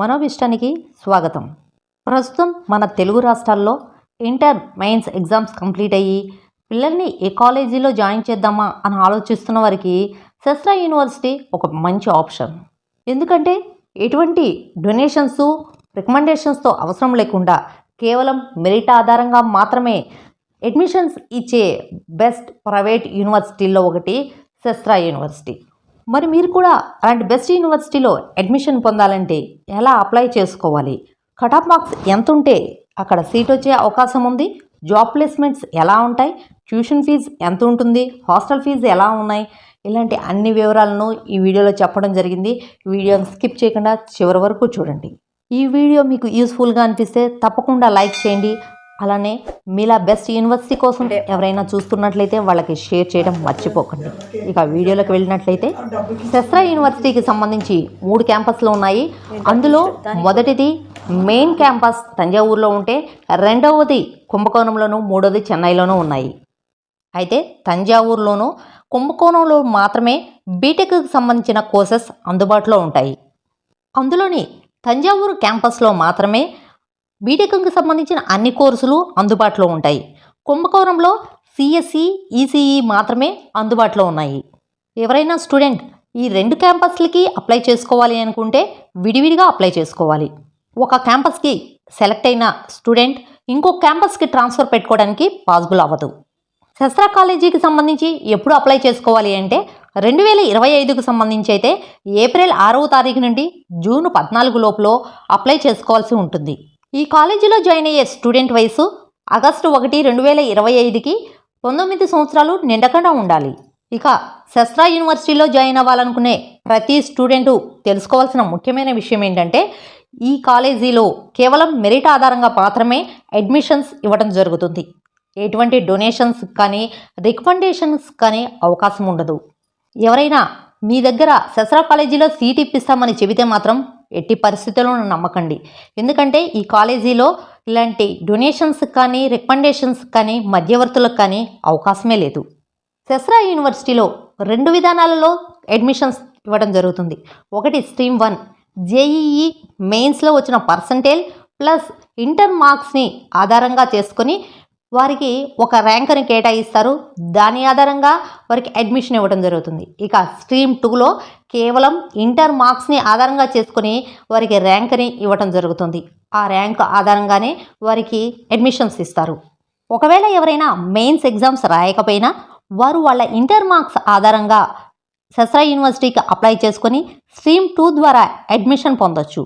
మనోభిష్టానికి స్వాగతం. ప్రస్తుతం మన తెలుగు రాష్ట్రాల్లో ఇంటర్ మెయిన్స్ ఎగ్జామ్స్ కంప్లీట్ అయ్యి పిల్లల్ని ఏ కాలేజీలో జాయిన్ చేద్దామా అని ఆలోచిస్తున్న వారికి శస్త్ర యూనివర్సిటీ ఒక మంచి ఆప్షన్. ఎందుకంటే ఎటువంటి డొనేషన్స్ రికమెండేషన్స్తో అవసరం లేకుండా కేవలం మెరిట్ ఆధారంగా మాత్రమే అడ్మిషన్స్ ఇచ్చే బెస్ట్ ప్రైవేట్ యూనివర్సిటీల్లో ఒకటి శస్త్ర యూనివర్సిటీ. మరి మీరు కూడా అలాంటి బెస్ట్ యూనివర్సిటీలో అడ్మిషన్ పొందాలంటే ఎలా అప్లై చేసుకోవాలి? కటాప్ మార్క్స్ ఎంత ఉంటే అక్కడ సీట్ వచ్చే అవకాశం ఉంది. జాబ్ ప్లేస్మెంట్స్ ఎలా ఉంటాయి? ట్యూషన్ ఫీజు ఎంత ఉంటుంది? హాస్టల్ ఫీజు ఎలా ఉన్నాయి? ఇలాంటి అన్ని వివరాలను ఈ వీడియోలో చెప్పడం జరిగింది. వీడియోని స్కిప్ చేయకుండా చివరి వరకు చూడండి. ఈ వీడియో మీకు యూస్ఫుల్గా అనిపిస్తే తప్పకుండా లైక్ చేయండి. అలానే మీలా బెస్ట్ యూనివర్సిటీ కోసం ఎవరైనా చూస్తున్నట్లయితే వాళ్ళకి షేర్ చేయడం మర్చిపోకండి. ఇక వీడియోలోకి వెళ్ళినట్లయితే శస్త్ర యూనివర్సిటీకి సంబంధించి మూడు క్యాంపస్లు ఉన్నాయి. అందులో మొదటిది మెయిన్ క్యాంపస్ తంజావూరులో ఉంటే రెండవది కుంభకోణంలోను మూడవది చెన్నైలోనూ ఉన్నాయి. అయితే తంజావూరులోను కుంభకోణంలో మాత్రమే బీటెక్కి సంబంధించిన కోర్సెస్ అందుబాటులో ఉంటాయి. అందులోని తంజావూరు క్యాంపస్లో మాత్రమే బీటెక్కు సంబంధించిన అన్ని కోర్సులు అందుబాటులో ఉంటాయి. కుంభకోణంలో సిఎస్సి ఈసీఈ మాత్రమే అందుబాటులో ఉన్నాయి. ఎవరైనా స్టూడెంట్ ఈ రెండు క్యాంపస్లకి అప్లై చేసుకోవాలి అనుకుంటే విడివిడిగా అప్లై చేసుకోవాలి. ఒక క్యాంపస్కి సెలెక్ట్ అయిన స్టూడెంట్ ఇంకో క్యాంపస్కి ట్రాన్స్ఫర్ పెట్టుకోవడానికి పాసిబుల్ అవ్వదు. శస్త్ర కాలేజీకి సంబంధించి ఎప్పుడు అప్లై చేసుకోవాలి అంటే రెండు వేల ఇరవై ఐదుకు సంబంధించి అయితే ఏప్రిల్ ఆరవ తారీఖు నుండి జూన్ పద్నాలుగు లోపులో అప్లై చేసుకోవాల్సి ఉంటుంది. ఈ కాలేజీలో జాయిన్ అయ్యే స్టూడెంట్ వయసు ఆగస్టు ఒకటి రెండు వేల ఇరవై ఐదుకి పంతొమ్మిది సంవత్సరాలు నిండకుండా ఉండాలి. ఇక శస్త్ర యూనివర్సిటీలో జాయిన్ అవ్వాలనుకునే ప్రతి స్టూడెంటు తెలుసుకోవాల్సిన ముఖ్యమైన విషయం ఏంటంటే ఈ కాలేజీలో కేవలం మెరిట్ ఆధారంగా మాత్రమే అడ్మిషన్స్ ఇవ్వడం జరుగుతుంది. ఎటువంటి డొనేషన్స్ కానీ రికమెండేషన్స్ కానీ అవకాశం ఉండదు. ఎవరైనా మీ దగ్గర శస్త్ర కాలేజీలో సీట్ ఇప్పిస్తామని చెబితే మాత్రం ఎట్టి పరిస్థితుల్లోనూ నమ్మకండి. ఎందుకంటే ఈ కాలేజీలో ఇలాంటి డొనేషన్స్ కానీ రికమెండేషన్స్ కానీ మధ్యవర్తులకు కానీ అవకాశమే లేదు. సెస్రా యూనివర్సిటీలో రెండు విధానాలలో అడ్మిషన్స్ ఇవ్వడం జరుగుతుంది. ఒకటి స్ట్రీమ్ వన్ జేఈఈ మెయిన్స్లో వచ్చిన పర్సంటేజ్ ప్లస్ ఇంటర్ మార్క్స్ని ఆధారంగా చేసుకొని వారికి ఒక ర్యాంక్ని కేటాయిస్తారు. దాని ఆధారంగా వారికి అడ్మిషన్ ఇవ్వడం జరుగుతుంది. ఇక స్ట్రీమ్ టూలో కేవలం ఇంటర్ మార్క్స్ని ఆధారంగా చేసుకొని వారికి ర్యాంక్ని ఇవ్వడం జరుగుతుంది. ఆ ర్యాంక్ ఆధారంగానే వారికి అడ్మిషన్స్ ఇస్తారు. ఒకవేళ ఎవరైనా మెయిన్స్ ఎగ్జామ్స్ రాయకపోయినా వారు వాళ్ళ ఇంటర్ మార్క్స్ ఆధారంగా శస్త్ర యూనివర్సిటీకి అప్లై చేసుకొని స్ట్రీమ్ టూ ద్వారా అడ్మిషన్ పొందొచ్చు.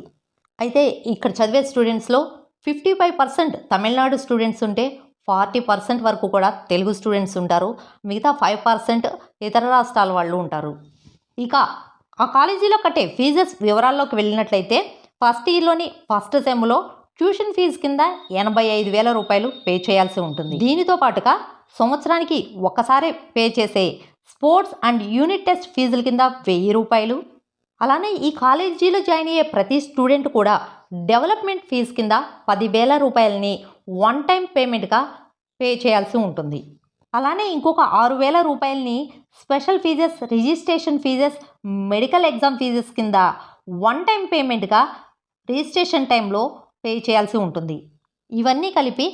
అయితే ఇక్కడ చదివే స్టూడెంట్స్లో fifty five percent Tamil Nadu students ఉంటే ఫార్టీ పర్సెంట్ వరకు కూడా తెలుగు స్టూడెంట్స్ ఉంటారు. మిగతా ఫైవ్ పర్సెంట్ ఇతర రాష్ట్రాల వాళ్ళు ఉంటారు. ఇక ఆ కాలేజీలో కట్టే ఫీజెస్ వివరాల్లోకి వెళ్ళినట్లయితే ఫస్ట్ ఇయర్లోని ఫస్ట్ సెమ్లో ట్యూషన్ ఫీజు కింద ఎనభై ఐదు వేల రూపాయలు పే చేయాల్సి ఉంటుంది. దీనితో పాటుగా సంవత్సరానికి ఒక్కసారి పే చేసే స్పోర్ట్స్ అండ్ యూనిట్ టెస్ట్ ఫీజుల కింద వెయ్యి రూపాయలు. అలానే ఈ కాలేజీలో జాయిన్ అయ్యే ప్రతి స్టూడెంట్ కూడా డెవలప్మెంట్ ఫీజు కింద పదివేల రూపాయలని వన్ టైం పేమెంట్గా పే చేయాల్సి ఉంటుంది. అలానే ఇంకొక ఆరు వేల రూపాయలని special fees registration fees medical exam fees కింద వన్ టైం పేమెంట్గా రిజిస్ట్రేషన్ టైంలో పే చేయాల్సి ఉంటుంది. ఇవన్నీ కలిపి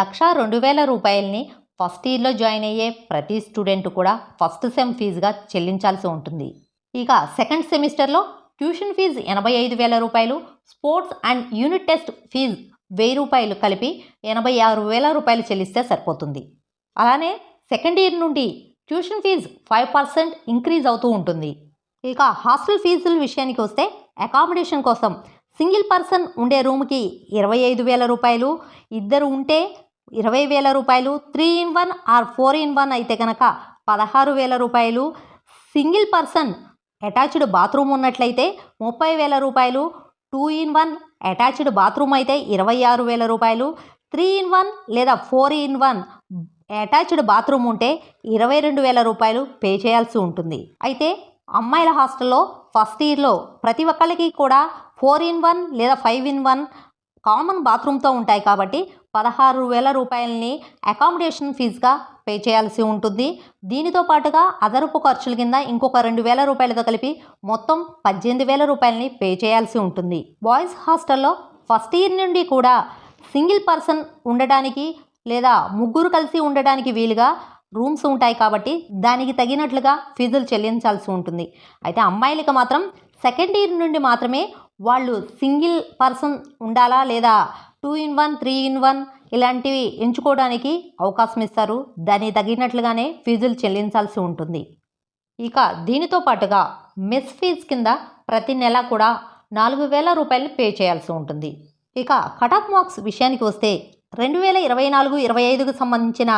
లక్ష రెండు వేల రూపాయలని ఫస్ట్ ఇయర్లో జాయిన్ అయ్యే ప్రతి స్టూడెంట్ కూడా ఫస్ట్ సెమ్ ఫీజుగా చెల్లించాల్సి ఉంటుంది. ఇక సెకండ్ సెమిస్టర్లో ట్యూషన్ ఫీజు ఎనభై ఐదు వేల రూపాయలు sports and unit test fee వెయ్యి రూపాయలు కలిపి ఎనభై ఆరు వేల రూపాయలు చెల్లిస్తే సరిపోతుంది. అలానే సెకండ్ ఇయర్ నుండి tuition fee five percent increase అవుతూ ఉంటుంది. ఇక హాస్టల్ ఫీజుల విషయానికి వస్తే అకామిడేషన్ కోసం సింగిల్ పర్సన్ ఉండే రూమ్కి ఇరవై ఐదు వేల రూపాయలు ఇద్దరు ఉంటే ఇరవై వేల రూపాయలు three in one or four in one అయితే కనుక పదహారు వేల రూపాయలు. సింగిల్ పర్సన్ అటాచ్డ్ బాత్రూమ్ ఉన్నట్లయితే ముప్పై వేల రూపాయలు two in one attached bathroom అయితే ఇరవై ఆరు వేల రూపాయలు. త్రీ ఇన్ వన్ లేదా four in one attached bathroom ఉంటే ఇరవై రెండు వేల రూపాయలు పే చేయాల్సి ఉంటుంది. అయితే అమ్మాయిల హాస్టల్లో ఫస్ట్ ఇయర్లో ప్రతి ఒక్కరికి కూడా ఫోర్ ఇన్ వన్ లేదా ఫైవ్ ఇన్ వన్ కామన్ బాత్రూమ్తో ఉంటాయి కాబట్టి పదహారు వేల రూపాయలని అకామిడేషన్ ఫీజుగా పే చేయాల్సి ఉంటుంది. దీనితో పాటుగా అదనపు ఖర్చుల కింద ఇంకొక రెండు వేల రూపాయలతో కలిపి మొత్తం పద్దెనిమిది వేల రూపాయలని పే చేయాల్సి ఉంటుంది. బాయ్స్ హాస్టల్లో ఫస్ట్ ఇయర్ నుండి కూడా సింగిల్ పర్సన్ ఉండడానికి లేదా ముగ్గురు కలిసి ఉండడానికి వీలుగా రూమ్స్ ఉంటాయి కాబట్టి దానికి తగినట్లుగా ఫీజులు చెల్లించాల్సి ఉంటుంది. అయితే అమ్మాయిలకు మాత్రం సెకండ్ ఇయర్ నుండి మాత్రమే వాళ్ళు సింగిల్ పర్సన్ ఉండాలా లేదా two in one three in one ఇలాంటివి ఎంచుకోవడానికి అవకాశం ఇస్తారు. దాన్ని తగినట్లుగానే ఫీజులు చెల్లించాల్సి ఉంటుంది. ఇక దీనితో పాటుగా మెస్ ఫీజ్ కింద ప్రతి నెల కూడా నాలుగు వేల రూపాయలు పే చేయాల్సి ఉంటుంది. ఇక కటాఫ్ మార్క్స్ విషయానికి వస్తే రెండు వేల ఇరవై నాలుగు ఇరవై ఐదుకు సంబంధించిన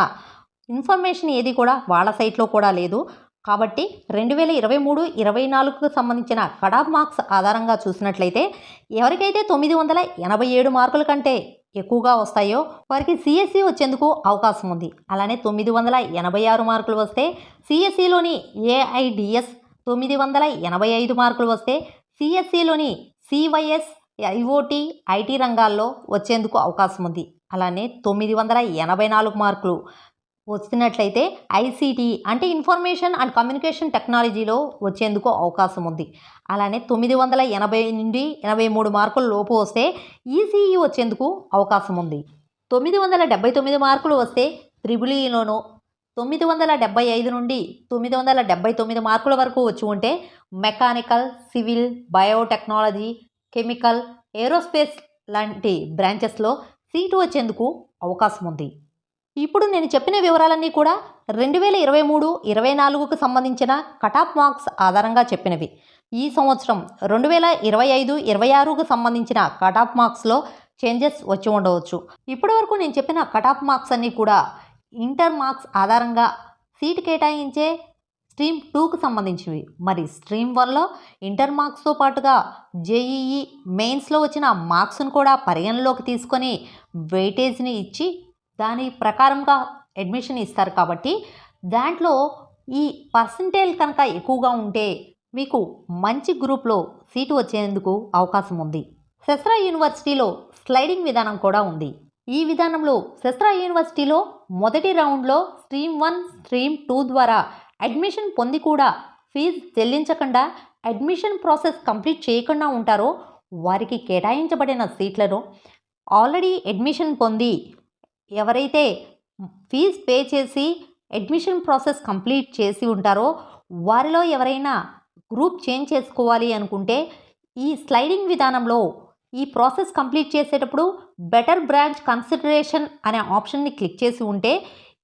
ఇన్ఫర్మేషన్ ఏది కూడా వాళ్ళ సైట్లో కూడా లేదు. కాబట్టి రెండు వేల ఇరవై మూడు ఇరవై నాలుగుకు సంబంధించిన కడాప్ మార్క్స్ ఆధారంగా చూసినట్లయితే ఎవరికైతే తొమ్మిది వందల ఎనభై ఏడు మార్కుల కంటే ఎక్కువగా వస్తాయో వారికి సిఎస్సి వచ్చేందుకు అవకాశం ఉంది. అలానే తొమ్మిది వందల ఎనభై ఆరు మార్కులు వస్తే సిఎస్సిలోని ఏఐడిఎస్ తొమ్మిది వందల ఎనభై ఐదు మార్కులు వస్తే సిఎస్సిలోని సివైఎస్ ఐఓటి ఐటీ రంగాల్లో వచ్చేందుకు అవకాశం ఉంది. అలానే తొమ్మిది వందల ఎనభై నాలుగు మార్కులు వస్తున్నట్లయితే ఐసీటీ అంటే ఇన్ఫర్మేషన్ అండ్ కమ్యూనికేషన్ టెక్నాలజీలో వచ్చేందుకు అవకాశం ఉంది. అలానే తొమ్మిది వందల ఎనభై నుండి ఎనభై మూడు మార్కుల లోపు వస్తే ఈసీఈ వచ్చేందుకు అవకాశం ఉంది. తొమ్మిది వందల డెబ్బై తొమ్మిది మార్కులు వస్తే త్రిబుల్ ఈలోనో తొమ్మిది వందల డెబ్బై ఐదు నుండి తొమ్మిది వందల డెబ్బై తొమ్మిది మార్కుల వరకు వచ్చి ఉంటే mechanical civil biotechnology chemical aerospace లాంటి బ్రాంచెస్లో సీటు వచ్చేందుకు అవకాశం ఉంది. ఇప్పుడు నేను చెప్పిన వివరాలన్నీ కూడా రెండు వేల ఇరవై మూడు ఇరవై నాలుగుకు సంబంధించిన కటాప్ మార్క్స్ ఆధారంగా చెప్పినవి. ఈ సంవత్సరం రెండు వేల ఇరవై ఐదు ఇరవై ఆరుకు సంబంధించిన కటాప్ మార్క్స్లో చేంజెస్ వచ్చి ఉండవచ్చు. ఇప్పటి వరకు నేను చెప్పిన కటాప్ మార్క్స్ అన్నీ కూడా ఇంటర్ మార్క్స్ ఆధారంగా సీటు కేటాయించే స్ట్రీమ్ టూకు సంబంధించినవి. మరి స్ట్రీమ్ వన్లో ఇంటర్ మార్క్స్తో పాటుగా జేఈఈ మెయిన్స్లో వచ్చిన మార్క్స్ను కూడా పరిగణలోకి తీసుకొని వెయిటేజ్ని ఇచ్చి దాని ప్రకారంగా అడ్మిషన్ ఇస్తారు కాబట్టి దాంట్లో ఈ పర్సంటేజ్ కనుక ఎక్కువగా ఉంటే మీకు మంచి గ్రూప్లో సీటు వచ్చేందుకు అవకాశం ఉంది. సెస్రా యూనివర్సిటీలో స్లైడింగ్ విధానం కూడా ఉంది. ఈ విధానంలో శస్త్ర యూనివర్సిటీలో మొదటి రౌండ్లో స్ట్రీమ్ వన్ స్ట్రీమ్ టూ ద్వారా అడ్మిషన్ పొంది కూడా ఫీజు చెల్లించకుండా అడ్మిషన్ ప్రాసెస్ కంప్లీట్ చేయకుండా ఉంటారో వారికి కేటాయించబడిన సీట్లను ఆల్రెడీ అడ్మిషన్ పొంది ఎవరైతే ఫీజ్ పే చేసి అడ్మిషన్ ప్రాసెస్ కంప్లీట్ చేసి ఉంటారో వారిలో ఎవరైనా గ్రూప్ చేంజ్ చేసుకోవాలి అనుకుంటే ఈ స్లైడింగ్ విధానంలో ఈ ప్రాసెస్ కంప్లీట్ చేసేటప్పుడు బెటర్ బ్రాంచ్ కన్సిడరేషన్ అనే ఆప్షన్ని క్లిక్ చేసి ఉంటే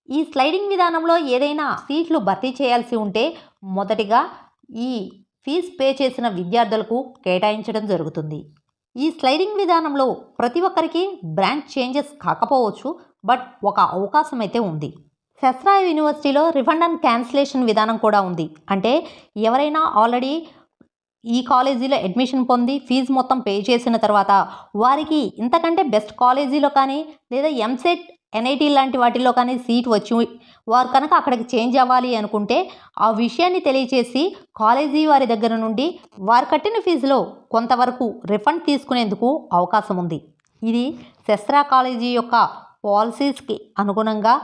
ఈ స్లైడింగ్ విధానంలో ఏదైనా సీట్లు భర్తీ చేయాల్సి ఉంటే మొదటిగా ఈ ఫీజ్ పే చేసిన విద్యార్థులకు కేటాయించడం జరుగుతుంది. ఈ స్లైడింగ్ విధానంలో ప్రతి ఒక్కరికి బ్రాంచ్ చేంజెస్ కాకపోవచ్చు. బట్ ఒక అవకాశం అయితే ఉంది. సెస్రా యూనివర్సిటీలో రిఫండ్ అండ్ క్యాన్సిలేషన్ విధానం కూడా ఉంది. అంటే ఎవరైనా ఆల్రెడీ ఈ కాలేజీలో అడ్మిషన్ పొంది ఫీజు మొత్తం పే చేసిన తర్వాత వారికి ఇంతకంటే బెస్ట్ కాలేజీలో కానీ లేదా ఎంసెట్ ఎన్ఐటి లాంటి వాటిల్లో కానీ సీట్ వచ్చి వారు కనుక అక్కడికి చేంజ్ అవ్వాలి అనుకుంటే ఆ విషయాన్ని తెలియచేసి కాలేజీ వారి దగ్గర నుండి వారు కట్టిన ఫీజులో కొంతవరకు రిఫండ్ తీసుకునేందుకు అవకాశం ఉంది. ఇది శస్త్రా కాలేజీ యొక్క పాలసీస్కి అనుగుణంగా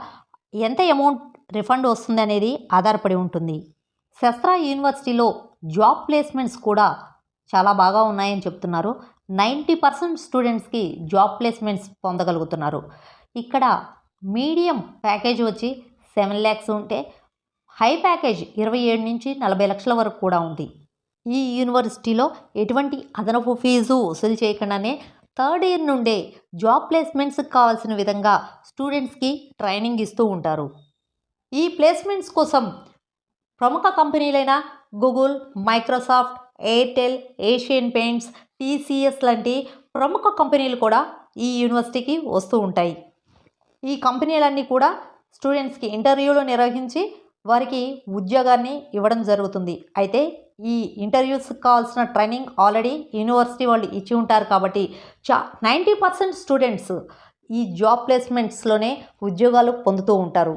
ఎంత అమౌంట్ రిఫండ్ వస్తుంది అనేది ఆధారపడి ఉంటుంది. శస్త్రా యూనివర్సిటీలో జాబ్ ప్లేస్మెంట్స్ కూడా చాలా బాగా ఉన్నాయని చెప్తున్నారు. నైంటీ పర్సెంట్ స్టూడెంట్స్కి జాబ్ ప్లేస్మెంట్స్ పొందగలుగుతున్నారు. ఇక్కడ మీడియం ప్యాకేజ్ వచ్చి సెవెన్ ల్యాక్స్ ఉంటే హై ప్యాకేజ్ ఇరవై ఏడు నుంచి నలభై లక్షల వరకు కూడా ఉంది. ఈ యూనివర్సిటీలో ఎటువంటి అదనపు ఫీజు వసూలు చేయకుండానే థర్డ్ ఇయర్ నుండే జాబ్ ప్లేస్మెంట్స్కి కావాల్సిన విధంగా స్టూడెంట్స్కి ట్రైనింగ్ ఇస్తూ ఉంటారు. ఈ ప్లేస్మెంట్స్ కోసం ప్రముఖ కంపెనీలైన గూగుల్ మైక్రోసాఫ్ట్ ఎయిర్టెల్ ఏషియన్ పెయింట్స్ టీసీఎస్ లాంటి ప్రముఖ కంపెనీలు కూడా ఈ యూనివర్సిటీకి వస్తూ ఉంటాయి. ఈ కంపెనీలన్నీ కూడా స్టూడెంట్స్కి ఇంటర్వ్యూలు నిర్వహించి వారికి ఉద్యోగాన్ని ఇవ్వడం జరుగుతుంది. అయితే ఈ ఇంటర్వ్యూస్కి కావాల్సిన ట్రైనింగ్ ఆల్రెడీ యూనివర్సిటీ వాళ్ళు ఇచ్చి ఉంటారు కాబట్టి చా నైంటీ పర్సెంట్ స్టూడెంట్స్ ఈ జాబ్ ప్లేస్మెంట్స్లోనే ఉద్యోగాలు పొందుతూ ఉంటారు.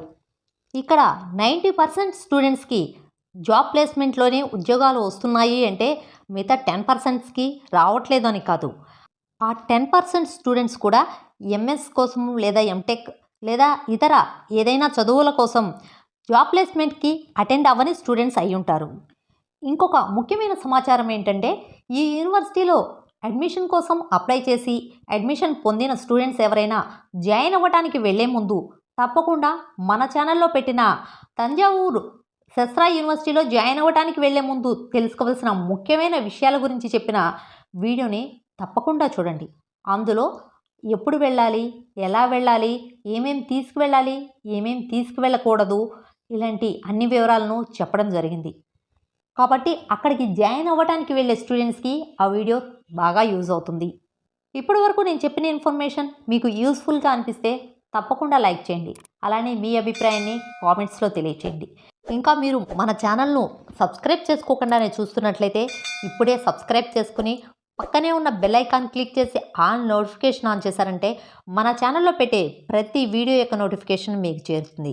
ఇక్కడ నైంటీ పర్సెంట్ స్టూడెంట్స్కి జాబ్ ప్లేస్మెంట్లోనే ఉద్యోగాలు వస్తున్నాయి అంటే మిగతా టెన్ పర్సెంట్స్కి రావట్లేదు అని కాదు. ఆ టెన్ పర్సెంట్ స్టూడెంట్స్ కూడా ఎంఎస్ కోసం లేదా ఎంటెక్ లేదా ఇతర ఏదైనా చదువుల కోసం జాబ్ ప్లేస్మెంట్కి అటెండ్ అవ్వని స్టూడెంట్స్ అయి ఉంటారు ఇంకొక ముఖ్యమైన సమాచారం ఏంటంటే ఈ యూనివర్సిటీలో అడ్మిషన్ కోసం అప్లై చేసి అడ్మిషన్ పొందిన స్టూడెంట్స్ ఎవరైనా జాయిన్ అవ్వడానికి వెళ్ళే ముందు తప్పకుండా మన ఛానల్లో పెట్టిన తంజావూరు శస్త్రా యూనివర్సిటీలో జాయిన్ అవ్వడానికి వెళ్ళే ముందు తెలుసుకోవాల్సిన ముఖ్యమైన విషయాల గురించి చెప్పిన వీడియోని తప్పకుండా చూడండి. అందులో ఎప్పుడు వెళ్ళాలి ఎలా వెళ్ళాలి ఏమేం తీసుకువెళ్ళాలి ఏమేం తీసుకువెళ్ళకూడదు ఇలాంటి అన్ని వివరాలను చెప్పడం జరిగింది. కాబట్టి అక్కడికి జాయిన్ అవ్వడానికి వెళ్ళే స్టూడెంట్స్కి ఆ వీడియో బాగా యూజ్ అవుతుంది. ఇప్పటి వరకు నేను చెప్పిన ఇన్ఫర్మేషన్ మీకు యూస్ఫుల్గా అనిపిస్తే తప్పకుండా లైక్ చేయండి. అలానే మీ అభిప్రాయాన్ని కామెంట్స్లో తెలియచేయండి. ఇంకా మీరు మన ఛానల్ను సబ్స్క్రైబ్ చేసుకోకుండానే చూస్తున్నట్లయితే ఇప్పుడే సబ్స్క్రైబ్ చేసుకుని పక్కనే ఉన్న బెల్ ఐకాన్ క్లిక్ చేసి ఆన్ నోటిఫికేషన్ ఆన్ చేశారంటే మన ఛానల్లో పెట్టే ప్రతి వీడియో యొక్క నోటిఫికేషన్ మీకు చేరుతుంది.